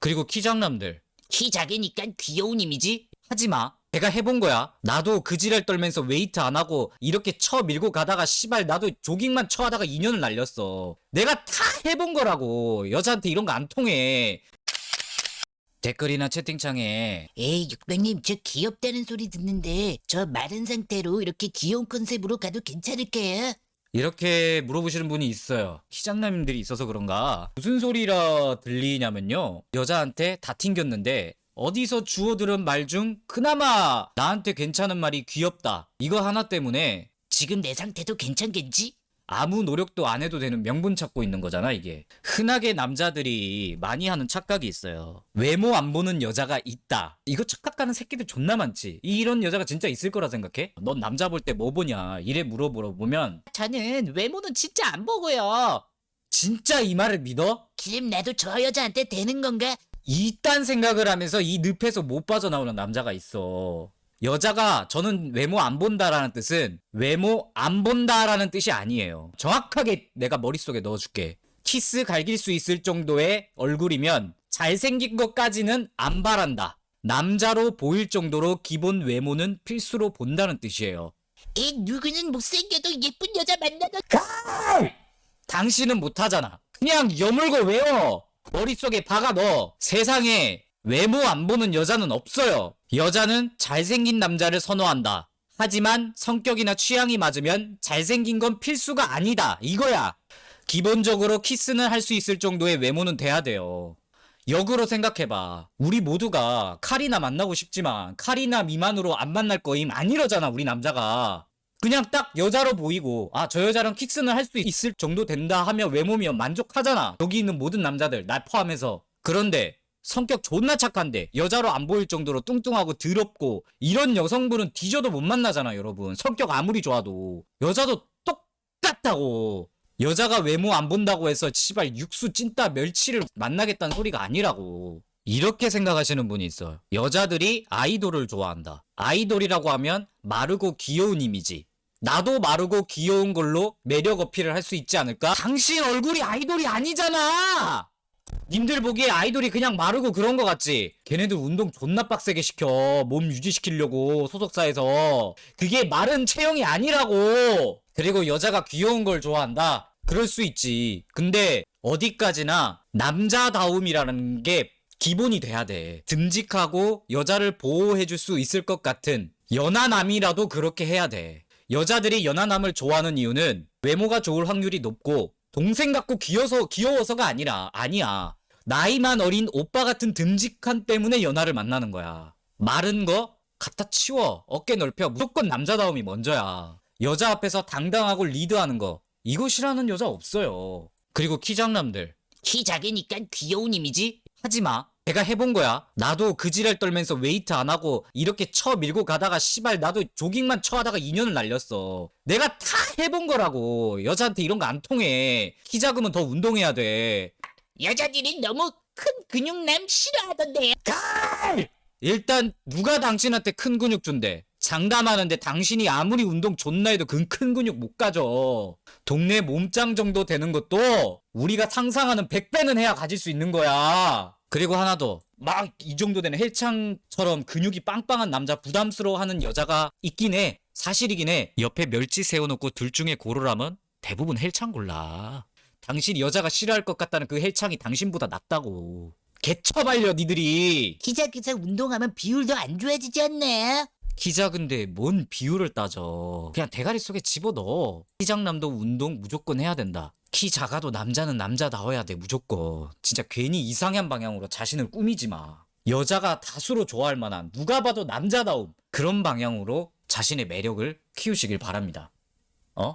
그리고 키장남들. 키 작으니까 귀여운 이미지? 하지마. 내가 해본 거야. 나도 그 지랄 떨면서 웨이트 안 하고 이렇게 쳐 밀고 가다가 씨발 나도 조깅만 쳐 하다가 2년을 날렸어. 내가 다 해본 거라고. 여자한테 이런 거 안 통해. 댓글이나 채팅창에. 에이 육백님 저 귀엽다는 소리 듣는데 저 마른 상태로 이렇게 귀여운 컨셉으로 가도 괜찮을까요? 이렇게 물어보시는 분이 있어요. 키장남님들이 있어서 그런가? 무슨 소리라 들리냐면요. 여자한테 다 튕겼는데 어디서 주워 들은 말 중 그나마 나한테 괜찮은 말이 귀엽다. 이거 하나 때문에 지금 내 상태도 괜찮겠지? 아무 노력도 안 해도 되는 명분 찾고 있는 거잖아, 이게. 흔하게 남자들이 많이 하는 착각이 있어요. 외모 안 보는 여자가 있다. 이거 착각하는 새끼들 존나 많지. 이런 여자가 진짜 있을 거라 생각해? 넌 남자 볼 때 뭐 보냐? 이래 물어보러 보면 저는 외모는 진짜 안 보고요. 진짜 이 말을 믿어? 그럼 나도 저 여자한테 되는 건가? 이딴 생각을 하면서 이 늪에서 못 빠져나오는 남자가 있어. 여자가 저는 외모 안 본다라는 뜻은 외모 안 본다라는 뜻이 아니에요. 정확하게 내가 머릿속에 넣어줄게. 키스 갈길 수 있을 정도의 얼굴이면 잘생긴 것까지는 안 바란다. 남자로 보일 정도로 기본 외모는 필수로 본다는 뜻이에요. 에 누구는 못생겨도 예쁜 여자 만나도 당신은 못하잖아. 그냥 여물고 외워. 머릿속에 박아 넣어. 세상에 외모 안 보는 여자는 없어요. 여자는 잘생긴 남자를 선호한다. 하지만 성격이나 취향이 맞으면 잘생긴 건 필수가 아니다. 이거야. 기본적으로 키스는 할 수 있을 정도의 외모는 돼야 돼요. 역으로 생각해봐. 우리 모두가 카리나 만나고 싶지만 카리나 미만으로 안 만날 거임 안 이러잖아, 우리 남자가. 그냥 딱 여자로 보이고 아 저 여자랑 키스는 할 수 있을 정도 된다 하면 외모면 만족하잖아 여기 있는 모든 남자들 나 포함해서 그런데 성격 존나 착한데 여자로 안 보일 정도로 뚱뚱하고 더럽고 이런 여성분은 뒤져도 못 만나잖아 여러분 성격 아무리 좋아도 여자도 똑같다고 여자가 외모 안 본다고 해서 씨발 육수 찐따 멸치를 만나겠다는 소리가 아니라고 이렇게 생각하시는 분이 있어요. 여자들이 아이돌을 좋아한다. 아이돌이라고 하면 마르고 귀여운 이미지. 나도 마르고 귀여운 걸로 매력 어필을 할 수 있지 않을까? 당신 얼굴이 아이돌이 아니잖아! 님들 보기에 아이돌이 그냥 마르고 그런 거 같지? 걔네들 운동 존나 빡세게 시켜. 몸 유지시키려고, 소속사에서. 그게 마른 체형이 아니라고! 그리고 여자가 귀여운 걸 좋아한다? 그럴 수 있지. 근데 어디까지나 남자다움이라는 게 기본이 돼야 돼. 듬직하고 여자를 보호해줄 수 있을 것 같은 연하남이라도 그렇게 해야 돼. 여자들이 연하남을 좋아하는 이유는 외모가 좋을 확률이 높고 동생 같고 귀여서 귀여워서가 아니라 아니야. 나이만 어린 오빠 같은 듬직한 때문에 연하를 만나는 거야. 마른 거 갖다 치워. 어깨 넓혀. 무조건 남자다움이 먼저야. 여자 앞에서 당당하고 리드하는 거. 이거 싫어하는 여자 없어요. 그리고 키장남들. 키 작으니까 귀여운 이미지? 하지 마. 내가 해본 거야. 나도 그 지랄 떨면서 웨이트 안 하고 이렇게 쳐 밀고 가다가 씨발 나도 조깅만 쳐 하다가 2년을 날렸어. 내가 다 해본 거라고. 여자한테 이런 거 안 통해. 키 작으면 더 운동해야 돼. 여자들이 너무 큰 근육남 싫어하던데요. 일단 누가 당신한테 큰 근육 준대? 장담하는데 당신이 아무리 운동 존나 해도 그 큰 근육 못 가져. 동네 몸짱 정도 되는 것도 우리가 상상하는 100배는 해야 가질 수 있는 거야. 그리고 하나 더. 막 이 정도 되는 헬창처럼 근육이 빵빵한 남자 부담스러워하는 여자가 있긴 해. 사실이긴 해. 옆에 멸치 세워놓고 둘 중에 고르라면 대부분 헬창 골라. 당신이 여자가 싫어할 것 같다는 그 헬창이 당신보다 낫다고. 개처발려 니들이. 키 작아서 운동하면 비율도 안 좋아지지 않나? 키 작은데 뭔 비율을 따져. 그냥 대가리 속에 집어넣어. 키장남도 운동 무조건 해야 된다. 키 작아도 남자는 남자다워야 돼, 무조건. 진짜 괜히 이상한 방향으로 자신을 꾸미지 마. 여자가 다수로 좋아할 만한 누가 봐도 남자다움. 그런 방향으로 자신의 매력을 키우시길 바랍니다. 어?